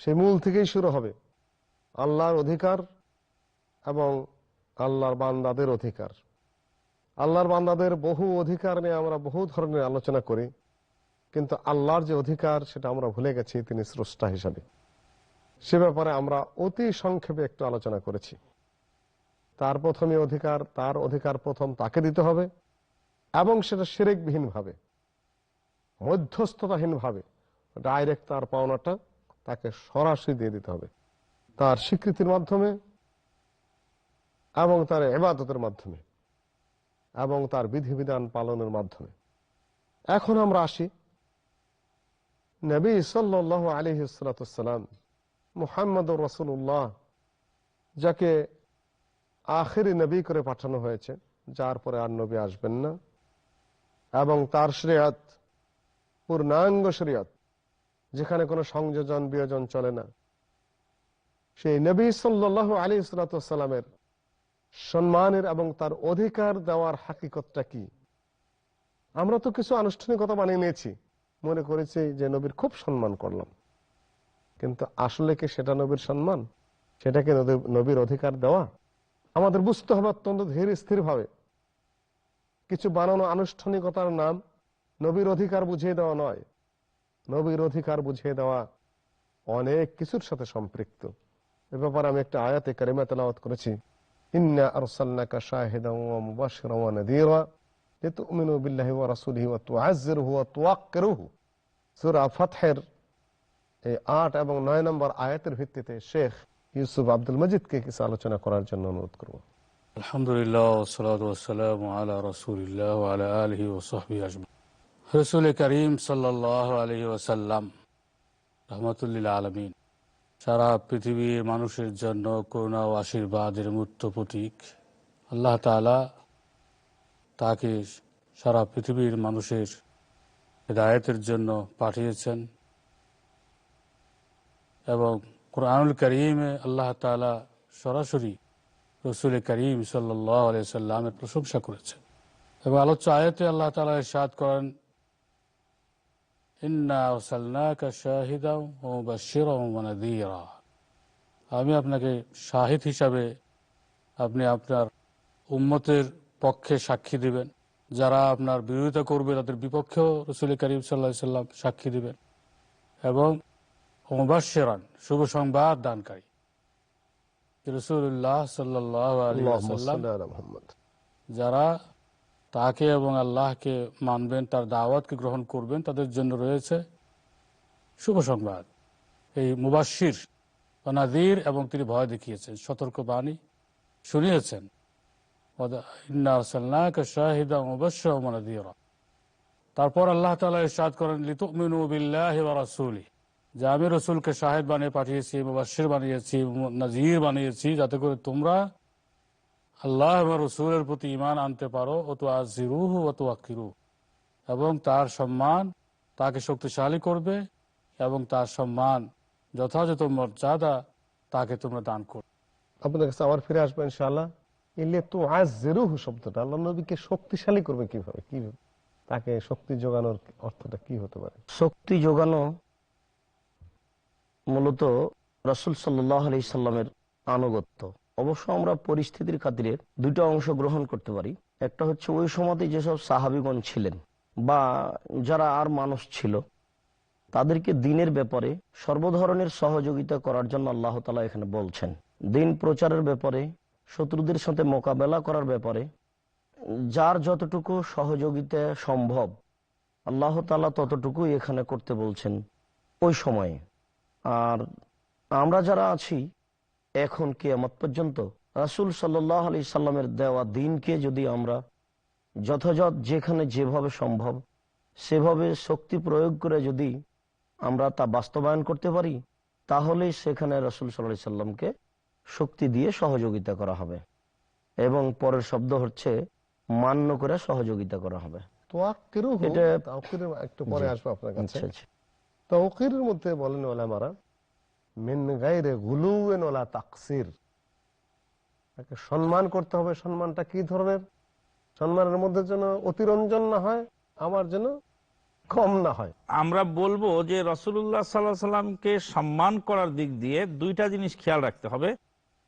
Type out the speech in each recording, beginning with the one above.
সেই মূল থেকেই শুরু হবে। আল্লাহর অধিকার এবং আল্লাহর বান্দাদের অধিকার। আল্লাহর বান্দাদের বহু অধিকার নিয়ে আমরা বহু ধরনের আলোচনা করি, কিন্তু আল্লাহর যে অধিকার সেটা আমরা ভুলে গেছি, তিনি স্রষ্টা হিসাবে। সে ব্যাপারে আমরা অতি সংক্ষেপে একটু আলোচনা করেছি। তার প্রথমে অধিকার, তার অধিকার প্রথম তাকে দিতে হবে, এবং সেটা সেরেকবিহীন ভাবে মধ্যস্থতাহীন ভাবে ডাইরেক্ট তার পাওনাটা তাকে সরাসরি দিয়ে দিতে হবে। তার স্বীকৃতির মাধ্যমে এবং তার এবাদতের মাধ্যমে এবং তার বিধিবিধান পালনের মাধ্যমে। এখন আমরা আসি। নবী সাল্লাহ আলিহাসালাম মুহাম্মদ রসুল্লাহ যাকে আখেরি নবী করে পাঠানো হয়েছে, যার পরে আর নবী আসবেন না। এবং তার শ্রেয়াত, পূর্ণাঙ্গ শরিয়ত যেখানে কোনো সংযোজন, বিয়োজন চলে না। সেই নবী সাল্লাহ আলী সালাতামের সম্মানের এবং তার অধিকার দেওয়ার হাকিকতটা কি? আমরা তো কিছু আনুষ্ঠানিকতা বানিয়ে নিয়েছি। মনে করেছি যে নবীর খুব সম্মান করলাম। কিন্তু আসলে কি সেটা নবীর সম্মান? সেটাকে নবীর অধিকার দেওয়া? আমাদের বুঝতে হবে অত্যন্ত ধীর স্থির ভাবে কিছু বানানো আনুষ্ঠানিকতার নাম নবীর অধিকার বুঝিয়ে দেওয়া নয়। নবীর অধিকার বুঝিয়ে দেওয়া? অনেক কিছুর সাথে সম্পৃক্ত। এ ব্যাপারে আমি একটা আয়াতে কারিমা তেলাওয়াত করেছি। এই এবং নম্বর আয়াতের ভিত্তিতে শেখ মজিদকে কিছু আলোচনা করার জন্য অনুরোধ করব। আলহামদুলিল্লাহ রসুল করিম সাল্লাহ আলহি ওসাল্লাম রহমতুল্লিল আলমিন, সারা পৃথিবীর মানুষের জন্য করুণা ও আশীর্বাদের মূর্ত প্রতীক। আল্লাহ তালা তাকে সারা পৃথিবীর মানুষের হেদায়তের জন্য পাঠিয়েছেন এবং কোরআনুল করিমে আল্লাহ তালা সরাসরি রসুল করিম সাল্লাহ আলিয়া সাল্লামের প্রশংসা করেছেন। এবং আলোচ্য আয়তে আল্লাহ তালা সাদ করেন আমি আপনাকে শাহিদ হিসাবে আপনি আপনার উম্মতের পক্ষে সাক্ষী দিবেন। যারা আপনার বিরোধিতা করবে তাদের বিপক্ষেও রসুল করিম সাল্লাহ সাল্লাম সাক্ষী দিবেন। এবং মুবাসেরান শুভ সংবাদ দানকারী। রসুল্লাহ সাল্লাম যারা তাকে এবং আল্লাহকে মানবেন, তার দাওয়াতকে গ্রহণ করবেন, তাদের জন্য রয়েছে শুভ সংবাদ। এই মুবাসির নাদির এবং তিনি ভয় দেখিয়েছেন সতর্ক বাণী শুনিয়েছেন তারপর আল্লাহ তালা ইসাদ করেন, লিতুমিনু বিল্লাহ রাসুলি যে আমি রসুলকে শাহেদ বানিয়ে পাঠিয়েছি মুবাসির বানিয়েছি নাজির বানিয়েছি, যাতে করে তোমরা আল্লাহ এবং রসুলের প্রতি ইমান আনতে পারো ও তো আজিরুহ ও তো আকিরু এবং তার সম্মান তাকে শক্তিশালী করবে এবং তার সম্মান যথাযথ মর্যাদা তাকে তোমরা দান করবে। আপনাদের কাছে আবার ফিরে আসব ইনশাআল্লাহ। ইলে তো আজ জেরুহু শব্দটা আল্লাহ নবীকে শক্তিশালী করবে কীভাবে? কীভাবে তাকে শক্তি যোগানোর অর্থটা কি হতে পারে? শক্তি যোগানো মূলত রসুল সাল্লাহ আলি সাল্লামের আনুগত্য। অবশ্য আমরা পরিস্থিতির খাতিরে দুটো অংশ গ্রহণ করতে পারি। একটা হচ্ছে ওই সময়তে যেসব সাহাবিগণ ছিলেন বা যারা আর মানুষ ছিল, তাদেরকে দিনের ব্যাপারে সর্বধরনের সহযোগিতা করার জন্য আল্লাহ তালা এখানে বলছেন। দিন প্রচারের ব্যাপারে, শত্রুদের সাথে মোকাবেলা করার ব্যাপারে, যার যতটুকু সহযোগিতা সম্ভব, আল্লাহ তালা ততটুকু এখানে করতে বলছেন ওই সময়ে। আর আমরা যারা আছি এখন কেয়ামত পর্যন্ত রাসুল সাল্লাহ আলি সাল্লামের দেওয়া দিনকে যদি আমরা যথাযথ যেখানে যেভাবে সম্ভব সেভাবে শক্তি প্রয়োগ করে যদি আমরা তা বাস্তবায়ন করতে পারি তাহলে সেখানে রসুল সাল্লাহ সাল্লামকে শক্তি দিয়ে সহযোগিতা করা হবে এবং পরের শব্দ হচ্ছে মান্য করে সহযোগিতা করা হবে। এটা একটু পরে আসব আপনার কাছে। তৌকিরের মধ্যে বলেন ওলামারা তাকে সম্মান করতে হবে, সম্মানটা কি ধরনের? সম্মানের মধ্যে যেন অতিরঞ্জন না হয়, আমার যেন কম না হয়। আমরা বলব যে রসুল্লাহ সাল্লাহ সাল্লামকে সম্মান করার দিক দিয়ে দুইটা জিনিস খেয়াল রাখতে হবে।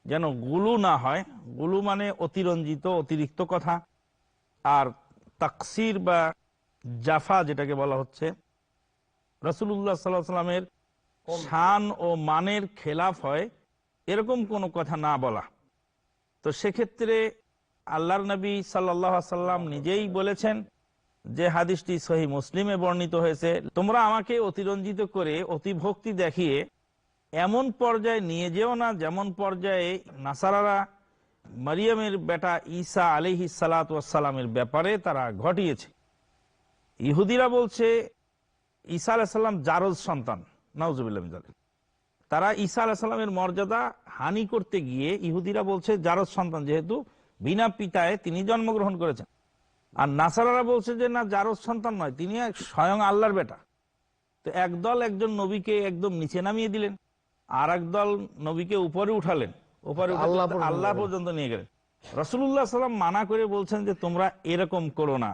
যেন গুলু না হয়, গুলু মানে অতিরঞ্জিত, অতিরিক্ত কথা। আর তাকসির বা জাফা যেটাকে বলা হচ্ছে রসুল্লাহ সাল্লাহ সাল্লামের শান ও মানের খেলাফ হয়, এরকম কোনো কথা না বলা। তো সেক্ষেত্রে আল্লাহর নবী সাল্লাহ সাল্লাম নিজেই বলেছেন যে, হাদিসটি সহি মুসলিমে বর্ণিত হয়েছে, তোমরা আমাকে অতিরঞ্জিত করে অতিভক্তি দেখিয়ে এমন পর্যায়ে নিয়ে যেও না যেমন পর্যায়ে নাসারারা মারিয়ামের বেটা ঈসা আলিহি সালাতামের ব্যাপারে তারা ঘটিয়েছে। ইহুদিরা বলছে, ঈসা আলাহিসাল্লাম জারজ সন্তান। নওজুবিল্লাহ তারা ঈসা আলাহিসাল্লামের মর্যাদা হানি করতে গিয়ে ইহুদিরা বলছে জারজ সন্তান যেহেতু বিনা পিতায় তিনি জন্মগ্রহণ করেছেন। আর নাসারারা বলছে যে না জারজ সন্তান নয় তিনি স্বয়ং আল্লাহর বেটা। তো একদল একজন নবীকে একদম নিচে নামিয়ে দিলেন আর একদল নবীকে উপরে উঠালেন। উপরে আল্লাহ পর্যন্ত আল্লাহ পর্যন্ত নিয়ে গেলেন। রসুল্লাহ সাল্লাম মানা করে বলছেন যে তোমরা এরকম করো না।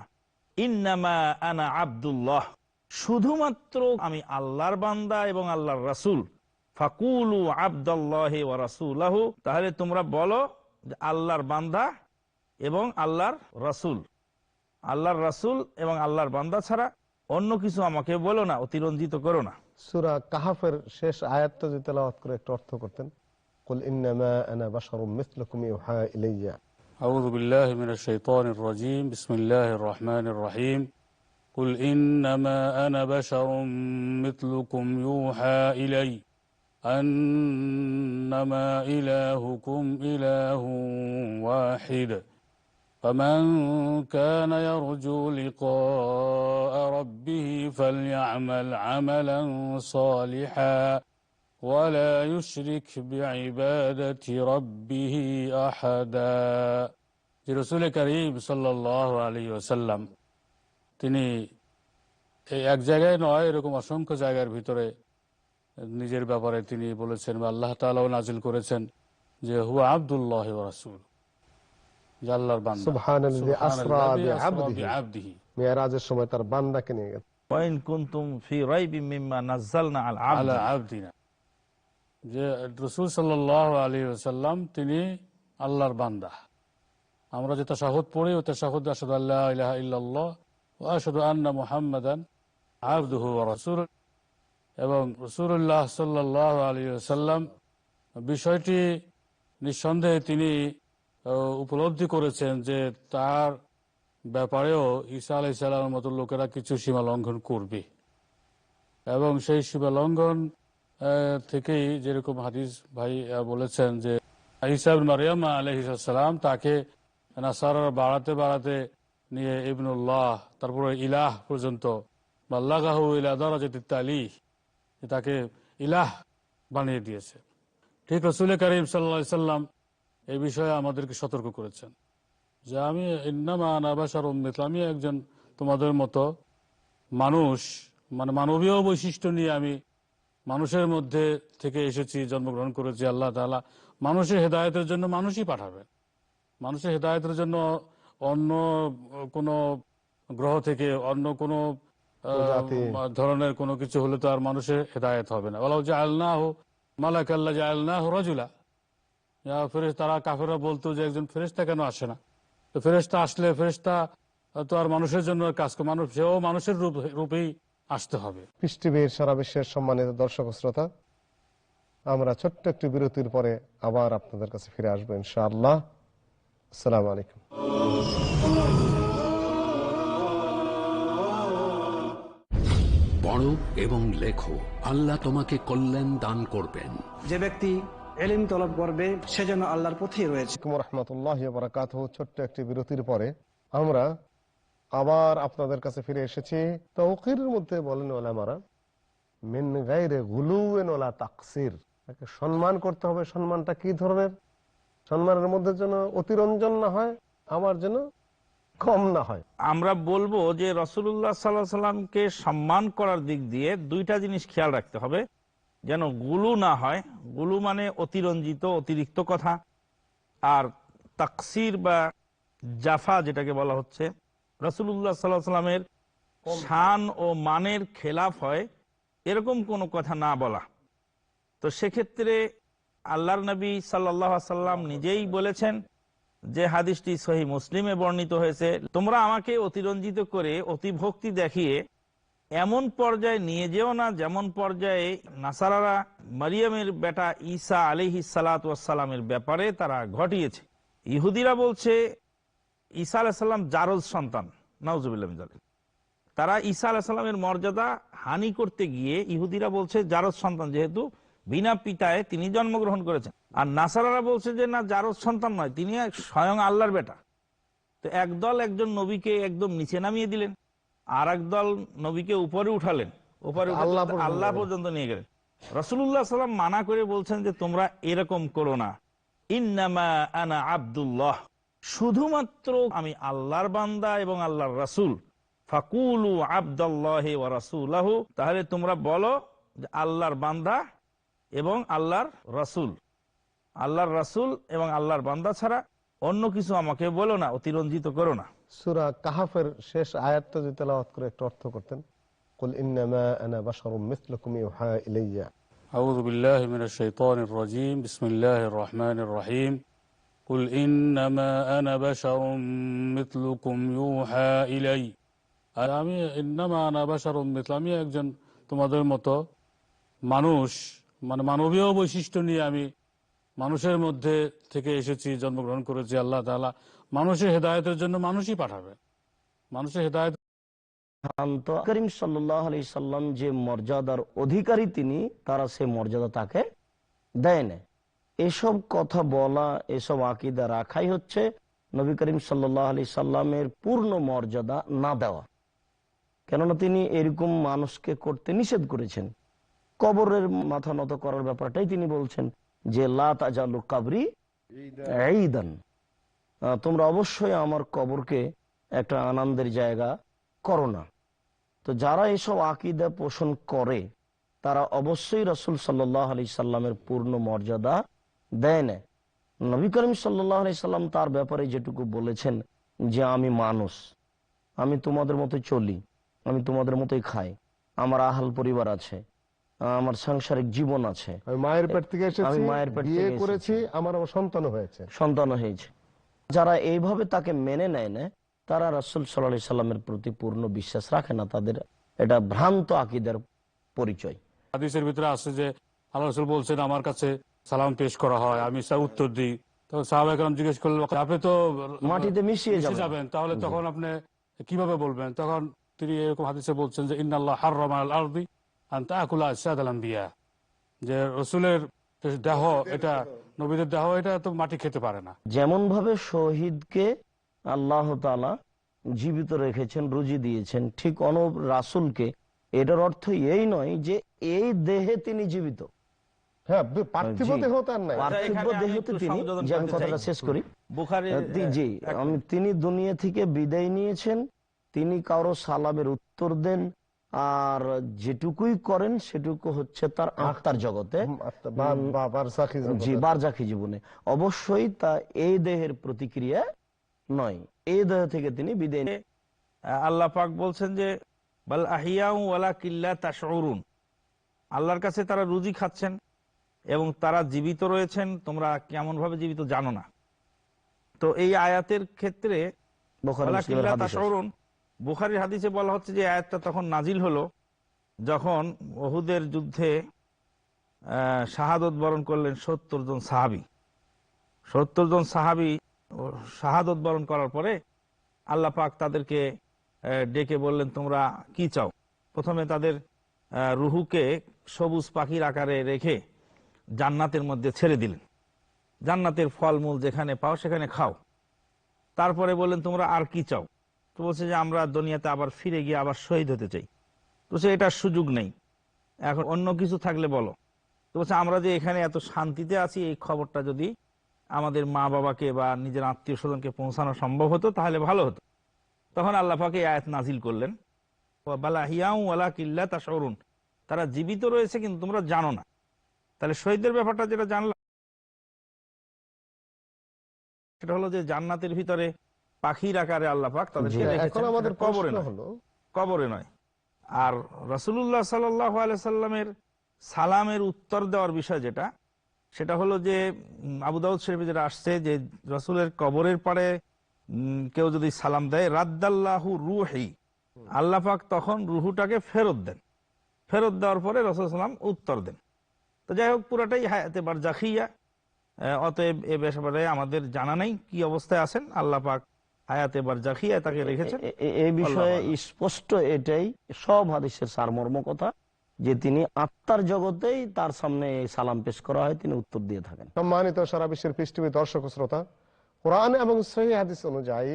ইন্নামা আনা আব্দুল্লাহ। শুধুমাত্র আমি আল্লাহর বান্দা এবং আল্লাহর রাসূল ফাকুলু আব্দাল্লাহ ওয়া রাসূলাহু তাহলে তোমরা বলো যে আল্লাহর বান্দা এবং আল্লাহর রাসূল আল্লাহর রাসূল এবং আল্লাহর বান্দা ছাড়া অন্য কিছু আমাকে বলো না অতিরঞ্জিত করো না সুরা কাহাফের শেষ আয়াতটা যদি তেলাওয়াত করে একটু অর্থ করতেন কুল ইন্নামা আনা বাশারুম মিসলুকুম ইউহা ইলাইয়া أعوذ بالله من الشيطان الرجيم بسم الله الرحمن الرحيم قل إنما أنا بشر مثلكم يوحى إلي أنما إلهكم إله واحد فمن كان يرجو لقاء ربه فليعمل عملا صالحا ولا يشرك بعبادة ربه أحدا رسول كريم صلى الله عليه وسلم তিনি এই এক জায়গায় নয় এরকম অসংখ্য জায়গার ভিতরে নিজের ব্যাপারে তিনি বলেছেন বা আল্লাহ তালাও নাজিল করেছেন যে হুয়া আবদুল্লাহ রাসুল। আল্লাহর বান্দা। সুবহানাল্লাযী আসরা সুবহানাল্লাযী আসরা বিআবদিহি। বিআবদিহি। মেয়েরাজের সময় তার বান্দাকে নিয়ে গেছে। ওয়াইন কুনতুম ফি রাইবিম মিম্মা নাযালনা আলা আবদিনা। যে রসুল সাল্লাহ আলী সাল্লাম তিনি আল্লাহর বান্দা। আমরা যে তাশাহুদ পড়ি ও তাশাহুদ আসাদু আল্লাহ ইলাহা ইল্লাল্লাহ আন্না মুহাম্মাদান আবদুহু ওয়া রাসূল এবং রসুল্লাহ সাল্লাহ আলী সাল্লাম বিষয়টি নিঃসন্দেহে তিনি উপলব্ধি করেছেন যে তার ব্যাপারেও ঈসা আলাই সাল্লামের মতো লোকেরা কিছু সীমা লঙ্ঘন করবে। এবং সেই সীমা লঙ্ঘন থেকেই যেরকম হাদিস ভাই বলেছেন যে ইসাব মারিয়াম আলহিসাম তাকে নাসারার বাড়াতে বাড়াতে নিয়ে ইবনুল্লাহ, তারপরে ইলাহ পর্যন্ত, বাল্লাগাহু ইলা দরাজালি তাকে ইলাহ বানিয়ে দিয়েছে। ঠিক রসুল করিম সাল্লা সাল্লাম এই বিষয়ে আমাদেরকে সতর্ক করেছেন। যে আমি আমি একজন তোমাদের মতো মানুষ মানে মানবীয় বৈশিষ্ট্য নিয়ে আমি মানুষের মধ্যে থেকে এসেছি, জন্মগ্রহণ করেছি, আল্লাহ তাআলা মানুষের হেদায়তের জন্য মানুষই পাঠাবেন। মানুষের হেদায়তের জন্য অন্য কোনো গ্রহ থেকে অন্য কোনো ধরনের কোনো কিছু হলে তো আর মানুষের হেদায়ত হবে না। বলা যে আল্লাহ মালাক আল্লাহ যে আল্লাহ রাজুলা ফেরেস তারা কাফেরা বলতো যে একজন ফেরেস্তা কেন আসে না? তো ফেরেস্তা আসলে ফেরেস্তা তো আর মানুষের জন্য কাজ করে। মানুষ সেও মানুষের রূপ রূপেই আসতে হবে। পৃষ্টিবীর সারা বিশ্বের সম্মানিত দর্শক শ্রোতা আমরা ছোট্ট একটি বিরতির পরে আবার আপনাদের কাছে ফিরে আসব ইনশাআল্লাহ। আসসালামু আলাইকুম। পড়ো এবং লেখো আল্লাহ তোমাকে কল্যাণ দান করবেন। যে ব্যক্তি এলিম তলব করবে সে যেন আল্লাহর পথেই রয়েছে। রহমতুল্লাহ বরাকাত ছোট্ট একটি বিরতির পরে আমরা আবার আপনাদের কাছে ফিরে এসেছি। তৌকির মধ্যে বলেন ওলামারা মিন গাইরে গুলুয়েন ওলা তাকসির। তাকে সম্মান করতে হবে। সম্মানটা কি ধরনের? সম্মানের মধ্যে যেন অতিরঞ্জন না হয় আমার যেন কম না হয়। আমরা বলব যে রসুল্লাহ সাল্লাহ সাল্লামকে সম্মান করার দিক দিয়ে দুইটা জিনিস খেয়াল রাখতে হবে। যেন গুলু না হয়, গুলু মানে অতিরঞ্জিত, অতিরিক্ত কথা। আর তাকসির বা জাফা যেটাকে বলা হচ্ছে রসুল্লাহ সাল্লাহ সাল্লামের শান ও মানের খেলাফ হয়, এরকম কোনো কথা না বলা। তো সেক্ষেত্রে আল্লাহর নবী সাল্লাহ সাল্লাম নিজেই বলেছেন যে হাদিসটি সহি মুসলিমে বর্ণিত হয়েছে, তোমরা আমাকে অতিরঞ্জিত করে অতিভক্তি দেখিয়ে এমন পর্যায়ে নিয়ে যেও না যেমন পর্যায়ে নাসারারা মারিয়ামের বেটা ঈসা আলিহি সালাতামের ব্যাপারে তারা ঘটিয়েছে। ইহুদিরা বলছে, ঈসা আলাহিসাল্লাম জারজ সন্তান নওজুবিল্লাহ তারা ঈসা আলাহিসাল্লামের মর্যাদা হানি করতে গিয়ে ইহুদিরা বলছে, জারজ সন্তান যেহেতু বিনা পিতায় তিনি জন্মগ্রহণ করেছেন। আর নাসারারা বলছে যে না জারজ সন্তান নয় তিনি স্বয়ং আল্লাহর বেটা। তো একদল একজন নবীকে একদম নিচে নামিয়ে দিলেন আর একদল নবীকে উপরে উঠালেন। উপরে আল্লাহ পর্যন্ত নিয়ে গেলেন। রসুল্লাহ সাল্লাম মানা করে বলছেন যে তোমরা এরকম করো না। ইন্নামা আনা আব্দুল্লাহ। শুধুমাত্র আমি আল্লাহর বান্দা এবং আল্লাহর রাসূল। ফাকুলু আব্দাল্লাহ তাহলে তোমরা বলো আল্লাহর বান্দা এবং আল্লাহর রাসূল আল্লাহর রাসূল এবং আল্লাহর বান্দা ছাড়া অন্য কিছু আমাকে বলো না অতিরঞ্জিত করো না সুরা কাহাফের শেষ আয়াতটা যদি তেলাওয়াত করে একটু অর্থ করতেন কুল ইন্নামা আনা বাশারুম মিসলুকুম ইউহা ইলাইয়া أعوذ بالله من الشيطان الرجيم بسم الله الرحمن الرحيم قل إنما أنا بشر مثلكم يوحى إلي আর আমি ইন্নামা আনা বাশারুম মিথল আমি একজন তোমাদের মতো মানুষ মানে মানবীয় বৈশিষ্ট্য নিয়ে আমি মানুষের মধ্যে থেকে এসেছি, জন্মগ্রহণ করেছি, আল্লাহ তাআলা মানুষের হেদায়েতের জন্য মানুষই পাঠাবে। মানুষের হেদায়েত করিম সাল্লাম যে মর্যাদার অধিকারী তিনি, তারা সে মর্যাদা তাকে দেয় না। এসব কথা বলা, এসব আকিদা রাখাই হচ্ছে নবী করিম সাল্লামের পূর্ণ মর্যাদা না দেওয়া। কেননা তিনি এরকম মানুষকে করতে নিষেধ করেছেন। কবরের মাথা নত করার ব্যাপারটাই তিনি বলছেন যে, লা তাজালু কাবরি ঈদান। তোমরা অবশ্যই আমার কবরকে একটা আনন্দের জায়গা করো না। তো যারা এসব আকিদা পোষণ করে, তারা অবশ্যই রসুল সাল্লাহ আলি সাল্লামের পূর্ণ মর্যাদা দেয় না। নবী করিম সাল্লাহ আলি সাল্লাম তার ব্যাপারে যেটুকু বলেছেন যে, আমি মানুষ, আমি তোমাদের মতো চলি, আমি তোমাদের মতোই খাই, আমার আহাল পরিবার আছে আমার সাংসারিক জীবন আছে। আমি মায়ের পেট থেকে এসেছি আমি মায়ের পেট বিয়ে থেকে করেছি আমার সন্তান হয়েছে। সন্তান হয়েছে। যারা এইভাবে তাকে মেনে নেয় না তারা রসুল সাল্লাহ সাল্লামের প্রতি পূর্ণ বিশ্বাস রাখে না তাদের এটা ভ্রান্ত আকিদের পরিচয়। হাদিসের ভিতরে আছে যে আল্লাহ রসুল বলছেন আমার কাছে সালাম পেশ করা হয় আমি তার উত্তর দিই। তখন সাহাবাহাম জিজ্ঞেস করলেন আপনি তো মাটিতে মিশিয়ে যাবেন। তাহলে তখন আপনি কীভাবে বলবেন? তখন তিনি এরকম হাদিসে বলছেন যে ইন্নাল্লাহ হাররাম আল আরদি আসাদ যে রসুলের দেহ এটা নবীদের দেহ এটা তো মাটি খেতে পারে না। যেমন ভাবে শহীদকে আল্লাহ তালা জীবিত রেখেছেন রুজি দিয়েছেন ঠিক রাসুলকে এটার অর্থ এই নয় যে এই দেহে তিনি জীবিত। হ্যাঁ তিনি দুনিয়া থেকে বিদায় নিয়েছেন তিনি কারও সালামের উত্তর দেন আর যেটুকুই করেন সেটুকু হচ্ছে তার আত্মার জগতে। জি জীবনে। অবশ্যই তা এই দেহের প্রতিক্রিয়া নয়। এই দেহ থেকে তিনি বিদায় আল্লাহ পাক বলছেন যে বাল আহিয়াউ কিল্লা তাশউরুন। আল্লাহর কাছে তারা রুজি খাচ্ছেন এবং তারা জীবিত রয়েছেন। তোমরা কেমন ভাবে জীবিত জানো না। তো এই আয়াতের ক্ষেত্রে বুখারী বুখারীর হাদিসে বলা হচ্ছে যে আয়াতটা তখন নাজিল হলো যখন ওহুদের যুদ্ধে শাহাদত বরণ করলেন সত্তর জন সাহাবি। সত্তর জন সাহাবি শাহাদত বরণ করার পরে আল্লাহ পাক তাদেরকে ডেকে বললেন, তোমরা কি চাও? প্রথমে তাদের রুহুকে সবুজ পাখির আকারে রেখে জান্নাতের মধ্যে ছেড়ে দিলেন। জান্নাতের ফলমূল যেখানে পাও সেখানে খাও। তারপরে বললেন, তোমরা আর কি চাও? তো বলছে যে আমরা দুনিয়াতে আবার ফিরে গিয়ে আবার শহীদ হতে চাই। তো সে এটার সুযোগ নেই। এখন অন্য কিছু থাকলে বলো। তো বলছে, আমরা যে এখানে এত শান্তিতে আছি, এই খবরটা যদি আমাদের মা বাবাকে বা নিজের আত্মীয় স্বজনকে পৌঁছানো সম্ভব হতো, তাহলে ভালো হতো। তখন আল্লাহ পাকে আয়াত নাজিল করলেন। কিল্লা তাশউরুন। তারা জীবিত রয়েছে কিন্তু তোমরা জানো না। তাহলে শহীদদের ব্যাপারটা যেটা জানলাম, সেটা হলো যে জান্নাতের ভিতরে পাখির আকারে আল্লাহ পাক তাদেরকে রেখেছেন, এখন আমাদের কবরে না। হলো কবরে নয়। আর রসুল্লাহ সাল্লাহ সাল্লামের সালামের উত্তর দেওয়ার বিষয় যেটা সেটা হলো যে উম, আবু দাউদ শরীফে যেটা আসছে যে রসুলের কবরের পারে কেউ যদি সালাম দেয় রাদ্দাল্লাহু রুহি আল্লাহ পাক তখন রুহুটাকে ফেরত দেন। ফেরত দেওয়ার পরে রসুল সাল্লাম উত্তর দেন। তো যাই হোক পুরাটাই হায়াতে বার জাখিয়া অতএব এ ব্যাপারে আমাদের জানা নেই কি অবস্থায় আছেন। আল্লাহ পাক হায়াতে বারজাখিয়া তাকে রেখেছেন। এই বিষয়ে। স্পষ্ট এটাই সব হাদিসের সারমর্ম কথা যে তিনি আত্মার জগতেই তার সামনে সালাম পেশ করা হয় তিনি উত্তর দিয়ে থাকেন। সম্মানিত সারা বিশ্বের পৃষ্ঠবী দর্শক শ্রোতা কোরআন এবং সহি হাদিস অনুযায়ী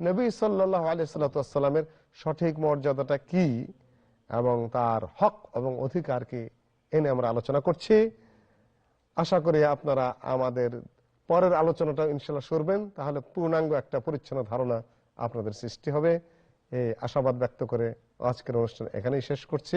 নবী সাল্লাহ আলিয়াল্লামের সঠিক মর্যাদাটা কি এবং তার হক এবং অধিকার কি এনে আমরা আলোচনা করছি। আশা করি আপনারা আমাদের পরের আলোচনাটা ইনশাল্লাহ শুনবেন তাহলে পূর্ণাঙ্গ একটা পরিচ্ছন্ন ধারণা আপনাদের সৃষ্টি হবে। এই আশাবাদ ব্যক্ত করে আজকের অনুষ্ঠান এখানেই শেষ করছি।